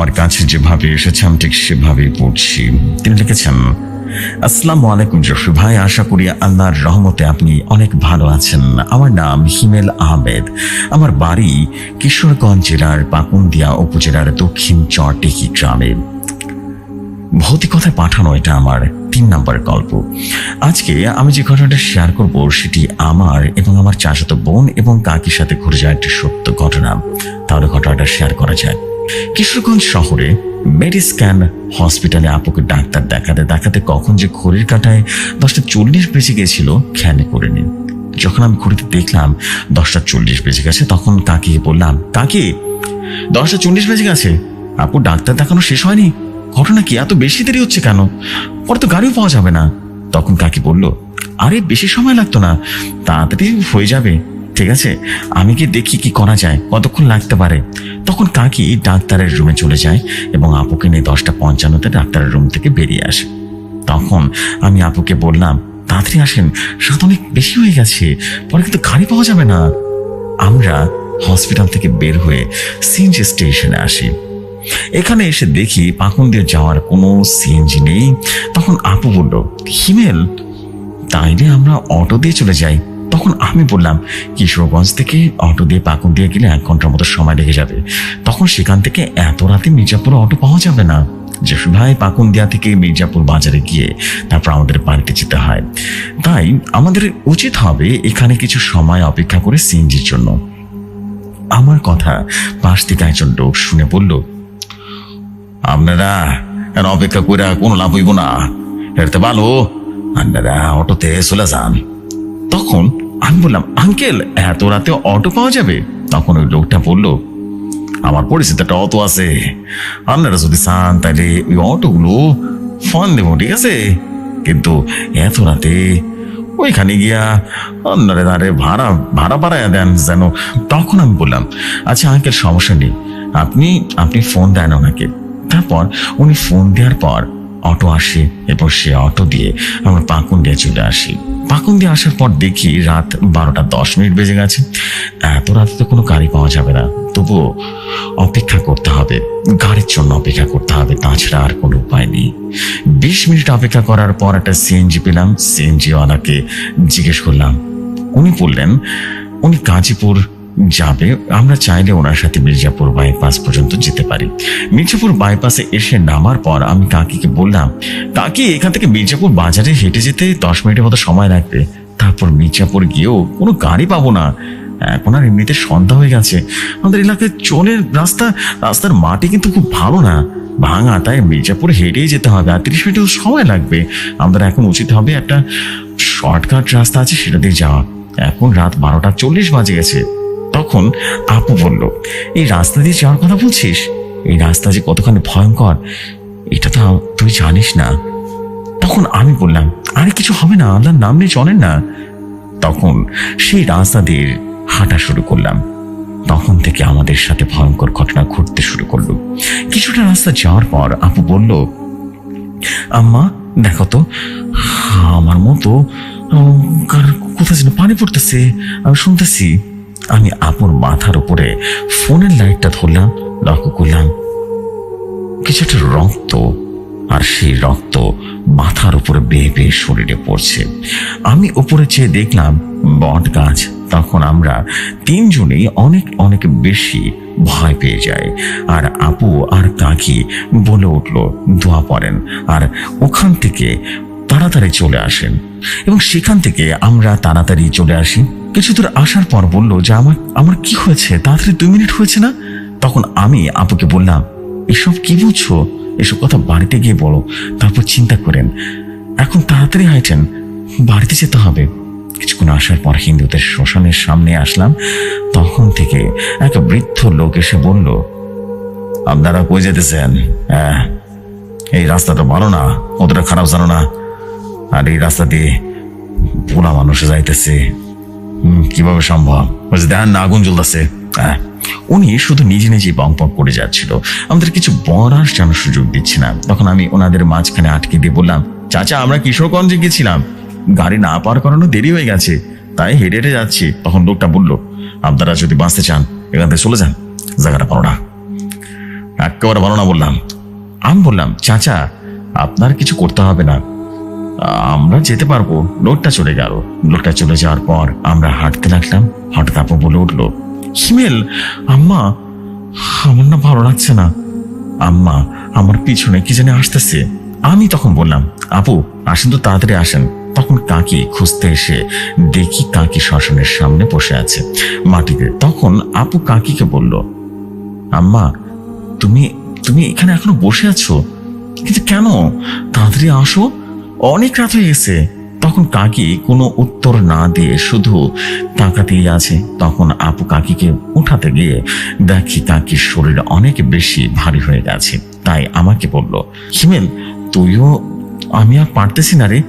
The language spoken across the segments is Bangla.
আজ যেভাবে এসেছে, আমি ঠিক সেভাবেই পড়ছি। তিনি লিখেছেন, আসসালামু আলাইকুম জসু ভাই, আশা করি আল্লাহর রহমতে আপনি অনেক ভালো আছেন। আমার নাম হিমেল আহমেদ। আমার বাড়ি কিশোরগঞ্জ জেলার পাকুন্দিয়া উপজেলার দক্ষিণ চরটেকি গ্রামে। ভৌতিকতায় পাঠানো এটা আমার তিন নম্বর গল্প। আজকে আমি যে ঘটনাটা শেয়ার করব, সেটি আমার এবং আমার চাচাতো বোন এবং কাকির সাথে ঘুরে যাওয়া একটি সত্য ঘটনা। তাহলে ঘটনাটা শেয়ার করা যায় কিশোরগঞ্জ শহরে মেডিস্ক্যান হসপিটালে আপুকে ডাক্তার দেখাতে দেখাতে কখন যে ঘড়ির কাটায় দশটা চল্লিশ বেজে গেছিল খেয়ালে করে নিন যখন আমি ঘড়িতে দেখলাম দশটা চল্লিশ বেজে গেছে, তখন কাকি বললাম, কাকি, দশটা চল্লিশ বেজে গেছে। আপু, ডাক্তার দেখানো শেষ হয়নি। ঘটনা কি, এত বেশি দেরি হচ্ছে কেন? পরে তো গাড়িও পাওয়া যাবে না। তখন কাকি বলল, আরে, বেশি সময় লাগতো না। তাড়াতাড়ি হয়ে যাবে। ঠিক আছে? আমি কি দেখি কি করা যায়। কতক্ষণ লাগতে পারে? তখন কাকি ডাক্তারের রুমে চলে যায় এবং আপুকে নিয়ে দশটা পঞ্চান্নতে ডাক্তারের রুম থেকে বেরিয়ে আসে। তখন আমি আপুকে বললাম, তাড়াতাড়ি আসেন সাত অনেক বেশি হয়ে গেছে, পরে কিন্তু গাড়ি পাওয়া যাবে না। আমরা হসপিটাল থেকে বের হয়ে সিএনজি স্টেশনে আসি। এখানে এসে দেখি পাকুন দিয়ে যাওয়ার কোনো সিএনজি নেই। তখন আপু বলল, হিমেল, তাইলে আমরা অটো দিয়ে চলে যাই। তখন আমি বললাম, কিশোরগঞ্জ থেকে অটো দিয়ে পাকুন দিয়ে গেলে এক ঘণ্টার মতো সময় লেগে যাবে। তখন সেখান থেকে এত রাতে মির্জাপুরে অটো পাওয়া যাবে না। যশু ভাই পাকুন্দিয়া থেকে মির্জাপুর বাজারে গিয়ে তারপর আমাদের বাড়িতে যেতে হয়। তাই আমাদের উচিত হবে এখানে কিছু সময় অপেক্ষা করে সিএনজির জন্য। আমার কথা পাশ থেকে একজন লোক শুনে বলল, আপনারা এর অপেক্ষা করে কোনো লাভ হইব না। এরতে ভালো। আপনারা অটোতে চলে যান। তখন আমি বললাম, আঙ্কেল, এত রাতে অটো পাওয়া যাবে? তখন ওই লোকটা বলল, আমার পরিচিত একটা অটো আছে। আপনারা যদি চান তাহলে ওই অটোগুলো ফোন দেবো, ঠিক আছে? কিন্তু এত রাতে ওইখানে গিয়া আপনারা দাঁড়ে ভাড়া ভাড়া বাড়ায় দেন যেন। তখন আমি বললাম আচ্ছা আঙ্কেল, সমস্যা নেই। আপনি আপনি ফোন দেন ওনাকে। তারপর উনি ফোন দেওয়ার পর অটো আসে, এরপর সে অটো দিয়ে আমরা পাকুন দিয়ে চলে আসি। পাকুন দিয়ে আসার পর দেখি রাত বারোটা দশ মিনিট বেজে গেছে। এত রাতে তো কোনো গাড়ি পাওয়া যাবে না। তবুও অপেক্ষা করতে হবে। গাড়ির জন্য অপেক্ষা করতে হবে, তাছাড়া আর কোনো উপায় নেই। বিশ মিনিট অপেক্ষা করার পর একটা সিএনজি পেলাম। সিএনজিওয়ালাকে জিজ্ঞেস করলাম, উনি বললেন, উনি গাজীপুর যাবে, আমরা চাইলে ওনার সাথে মির্জাপুর বাইপাস পর্যন্ত যেতে পারি। মির্জাপুর বাইপাসে এসে নামার পর আমি কাকিকে বললাম, কাকি, এখান থেকে মির্জাপুর বাজারে হেঁটে যেতে দশ মিনিটের মতো সময় লাগবে। তারপর মির্জাপুর গিয়েও কোনো গাড়ি পাবো না। এখন আর এমনিতে সন্ধ্যা হয়ে গেছে। আমাদের এলাকায় চলের রাস্তা, রাস্তার মাটি কিন্তু খুব ভালো না। ভাঙা, তাই মির্জাপুরে হেঁটেই যেতে হবে। আর তিরিশ মিনিট সময় লাগবে। আমাদের এখন উচিত হবে একটা শর্টকাট রাস্তা আছে, সেটা দিয়ে যাওয়া। এখন রাত বারোটা চল্লিশ বাজে গেছে। তখন আপু বলল, এই রাস্তা দিয়ে যাওয়ার কথা বলছিস? এই রাস্তা যে কতখানি ভয়ঙ্কর, এটা তো তুই জানিস না। তখন আমি বললাম, আরে কিছু হবে না, আল্লাহর নাম নিয়ে চলেন না। তখন সেই রাস্তা দিয়ে হাঁটা শুরু করলাম। তখন থেকে আমাদের সাথে ভয়ঙ্কর ঘটনা ঘটতে শুরু করল। কিছুটা রাস্তা যাওয়ার পর আপু বলল, আম্মা, দেখো তো, আমার মতো কোথায় যেন পানি পড়তেছে, আমি শুনতেছি। আমি আপুর মাথার উপরে ফোনের লাইটটা ধরলাম, লক্ষ্য করলাম কিছু একটা রক্ত, আর সেই রক্ত মাথার উপরে বেয়ে বেয়ে শরীরে পড়ছে। আমি উপরে চেয়ে দেখলাম বট গাছ, তখন আমরা তিনজনেই অনেক অনেক বেশি ভয় পেয়ে যাই। আর আপু আর কাকি বলে উঠল দোয়া পড়েন। আর ওখান থেকে তাড়াতাড়ি চলে আসেন। এবং সেখান থেকে আমরা তাড়াতাড়ি চলে আসি। কিছু দূর আসার পর বলল যে, আমার আমার কি হয়েছে? তাড়াতাড়ি দুই মিনিট হয়েছে না? তখন আমি আপুকে বললাম, এসব কি বুঝছ? এসব কথা বাড়িতে গিয়ে বলো। তারপর চিন্তা করেন। এখন তাড়াতাড়ি হাইটেন বাড়িতে যেতে হবে। কিছুক্ষণ আসার পর হিন্দুদের শ্মশানের সামনে আসলাম। তখন থেকে এক বৃদ্ধ লোক এসে বলল, আপনারা কই যেতেছেন? হ্যাঁ এই রাস্তাটা ভালো না, কতটা খারাপ জানো না। আর এই রাস্তা দিয়ে পোলা মানুষ যাইতেছে। কীভাবে সম্ভব? বলছে দেখেন না, আগুন জ্বলতেছে। হ্যাঁ উনি শুধু নিজে নিজেই বং বং করে যাচ্ছিল। আমাদের কিছু বলার জানার সুযোগ দিচ্ছে না। তখন আমি ওনাদের মাঝখানে আটকে দিয়ে বললাম, চাচা, আমরা কিশোরগঞ্জে গেছিলাম। গাড়ি না পার করানো দেরি হয়ে গেছে। তাই হেঁটে হেঁটে যাচ্ছি। তখন লোকটা বলল, আপনারা যদি বাঁচতে চান, এখান থেকে চলে যান। জায়গাটা পারো না। একেবারে ভালো না বললাম। আমি বললাম, চাচা, আপনার কিছু করতে হবে না। আমরা যেতে পারব। লোকটা চলে গেল। লোকটা চলে যাওয়ার পর আমরা হাঁটতে লাগলাম। হঠাৎ আপু বলে উঠল, হিমেল, আম্মা, আমার না ভালো লাগছে না। আম্মা, আমার পিছনে কি জানি আসতেছে। আমি তখন বললাম, আপু, আসেন তো তাড়াতাড়ি আসেন। তখন কাকি খুঁজতে এসে দেখি কাকি শ্মশানের সামনে বসে আছে মাটিতে। তখন আপু কাকিকে বলল, আম্মা, তুমি তুমি এখানে এখনও বসে আছো? কিন্তু কেন? তাড়াতাড়ি আসো। অনেক রাত হয়ে গেছে। তখন কাকি কোনো উত্তর না দিয়ে শুধু তাকাতেই আছে। তখন আপু কাকিকে উঠাতে গিয়ে দেখি কাকির শরীর অনেক বেশি ভারী হয়ে গেছে। তাই আমাকে বলল, হিমেল, তুইও, আমি আর পারতেছি না রে।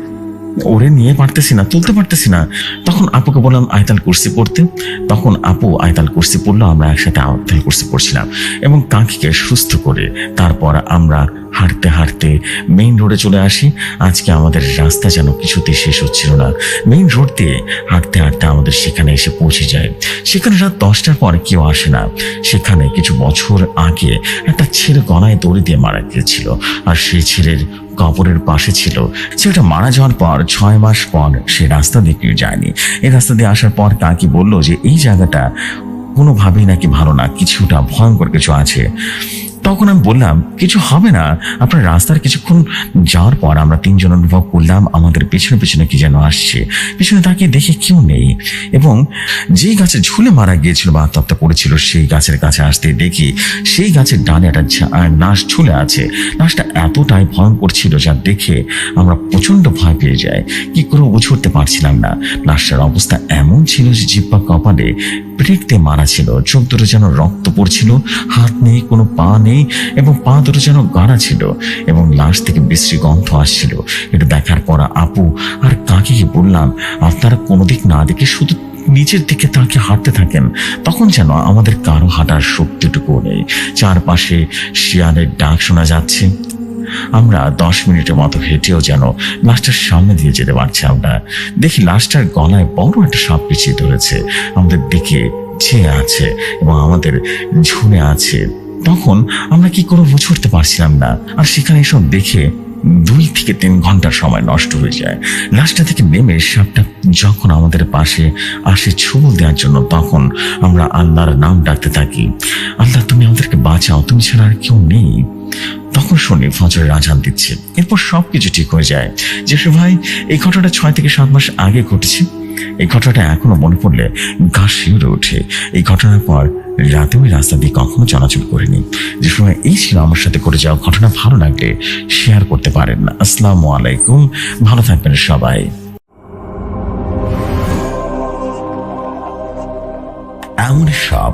ওরে নিয়ে পারতেছি না তুলতে পারতেছি না। তখন আপুকে বললাম, আয়তাল কুর্সি পড়তে। তখন আপু আয়তাল কুর্সি পড়ল, আমরা একসাথে আয়তাল কুর্সি পড়ছিলাম। এবং কাকিকে সুস্থ করে তারপর আমরা হাঁটতে হাঁটতে মেইন রোডে চলে আসি। আজকে আমাদের রাস্তা যেন কিছুতে শেষ হচ্ছিল না। মেইন রোড দিয়ে হাঁটতে হাঁটতে আমাদের সেখানে এসে পৌঁছে যায়। সেখানে রাত দশটার পর কেউ আসে না। সেখানে কিছু বছর আগে একটা ছেলে গলায় দড়ি দিয়ে মারা গিয়েছিল। আর সেই ছেলের কবরের পাশে ছিল। ছেলেটা মারা যাওয়ার পর ছয় মাস পর সে রাস্তা দিয়ে কেউ যায়নি। এই রাস্তা দিয়ে আসার পর কাকি বলল যে, এই জায়গাটা কোনোভাবেই নাকি ভালো না, কিছুটা ভয়ঙ্কর কিছু আছে। তখন আমি বললাম, কিছু হবে না। আপনার রাস্তার কিছুক্ষণ যাওয়ার পর আমরা তিনজন অনুভব করলাম, আমাদের পেছনে পেছনে কি যেন আসছে। পেছনে তাকিয়ে দেখে কেউ নেই এবং যেই গাছে ঝুলে মারা গিয়েছিল বা আত্মহত্যা করেছিল, সেই গাছের কাছে আসতে দেখি সেই গাছের ডানে একটা নাশ ঝুলে আছে। নাশটা এতটাই ভয়ঙ্কর ছিল যা দেখে আমরা প্রচণ্ড ভয় পেয়ে যাই। কি করে বুঝে উঠতে পারছিলাম না। লাশটার অবস্থা এমন ছিল যে জিব্বা কপালে দিয়ে মারা ছিল চোখ দুটো যেন রক্ত পড়ছিল, হাত নেই, কোনো পা নেই, এবং পা দুটো যেন গাড়া ছিল, এবং লাশ থেকে বিশ্রী গন্ধ আসছিল। এটা দেখার পর আপু, আর কাকিকে বললাম? আপনারা কোনো দিক না দেখে শুধু নিচের দিকে তাকে হাঁটতে থাকেন। তখন যেন আমাদের কারও হাঁটার শক্তিটুকু নেই। চারপাশে শিয়ালের ডাক শোনা যাচ্ছে। আমরা দশ মিনিটের মতো হেঁটেও যেন লাশটার সামনে দিয়ে যেতে পারছি আমরা। দেখি লাশটার গলায় বড় একটা সাপ পিছিয়ে ধরেছে আমাদের দিকে ছেয়ে আছে এবং আমাদের ঝুলে আছে। তখন আমরা কি করে বুঝে উঠতে পারছিলাম না। আর সেখানে এসব দেখে দুই থেকে তিন ঘণ্টা সময় নষ্ট হয়ে যায়। লাশটা থেকে নেমে সাপটা যখন আমাদের পাশে আসে ছোল দেওয়ার জন্য, তখন আমরা আল্লাহর নাম ডাকতে থাকি। আল্লাহ, তুমি আমাদেরকে বাঁচাও, তুমি ছাড়া আর কেউ নেই। তখন শুনি ফজরের আজান দিচ্ছে। এরপর সবকিছু ঠিক হয়ে যায়। যেসব ভাই, এই ঘটনাটা ছয় থেকে সাত মাস আগে ঘটেছে। এই ঘটনাটা এখনও মনে পড়লে গা শিউরে ওঠে। এই ঘটনার পর রাতে ওই রাস্তা দিয়ে কখনো চলাচল করিনি। যে সময় এই ছিল আমার সাথে করে যাওয়া ঘটনা ভালো লাগলে শেয়ার করতে পারেন আসসালামু আলাইকুম, ভালো থাকবেন সবাই। এমন সব